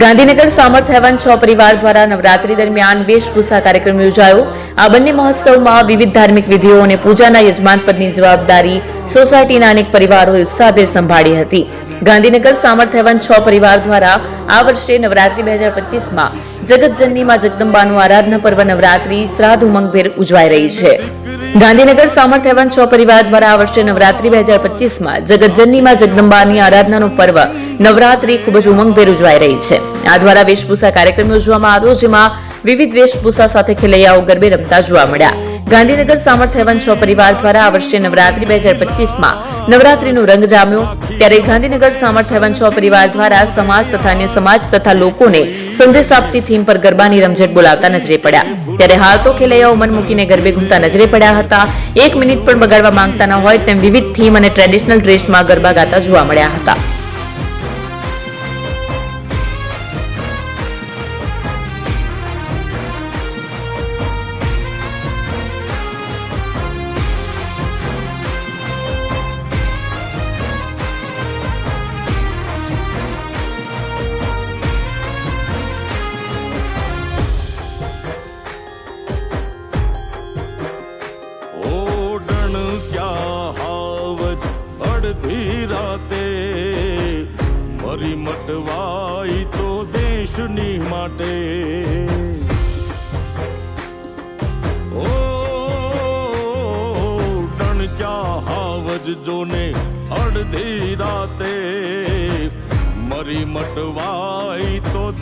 Gandhinagar સામર્થ heaven છ પરિવાર દ્વારા નવરાત્રી દરમિયાન વેશભૂષા કાર્યક્રમ યોજાયો. આ બંને મહોત્સવમાં વિવિધ ધાર્મિક વિધિઓ અને પૂજાના યજમાન પદની જવાબદારી સોસાયટીના અનેક પરિવારોએ ઉત્સાહભેર સંભાળી હતી. ગાંધીનગર સામર્થ હેવન છ પરિવાર દ્વારા આ વર્ષે નવરાત્રી બે હજાર પચીસમાં જગતજનનીમાં જગદંબાનું આરાધના પર્વ નવરાત્રી શ્રાદ્ધ ઉમંગભેર ઉજવાઈ રહી છે. ગાંધીનગર સામર્થ હેવન છ પરિવાર દ્વારા આ વર્ષે નવરાત્રી બે હજાર પચીસમાં જગતજનનીમાં જગદંબાની આરાધનાનું પર્વ નવરાત્રી ખૂબ જ ઉમંગભેર ઉજવાઈ રહી છે. આ દ્વારા વેશભૂષા કાર્યક્રમ યોજવામાં આવ્યો, જેમાં વિવિધ વેશભૂષા સાથે ખેલૈયાઓ ગરબે રમતા જોવા મળ્યા. ગાંધીનગર સામર્થ્ય હવન પરિવાર દ્વારા આ વર્ષે નવરાત્રી બે હજાર પચીસમાં નવરાત્રીનો રંગ જામ્યો. ત્યારે ગાંધીનગર સામર્થ્ય હવન પરિવાર દ્વારા સમાજ તથા અન્ય સમાજ તથા લોકોને સંદેશ આપતી થીમ પર ગરબાની રમઝટ બોલાવતા નજરે પડ્યા. ત્યારે હાલ તો ખેલૈયાઓ મન મૂકીને ગરબે ઘૂમતા નજરે પડ્યા હતા. એક મિનિટ પણ બગાડવા માંગતા ન હોય તેમ વિવિધ થીમ અને ટ્રેડિશનલ ડ્રેસમાં ગરબા ગાતા જોવા મળ્યા હતા. અડધી રાતે મરી મટવાઈ તો દેશની માટે. ઓ ક્યાં હાવજ જોને અડધી રાતે મરી મટવાઈ તો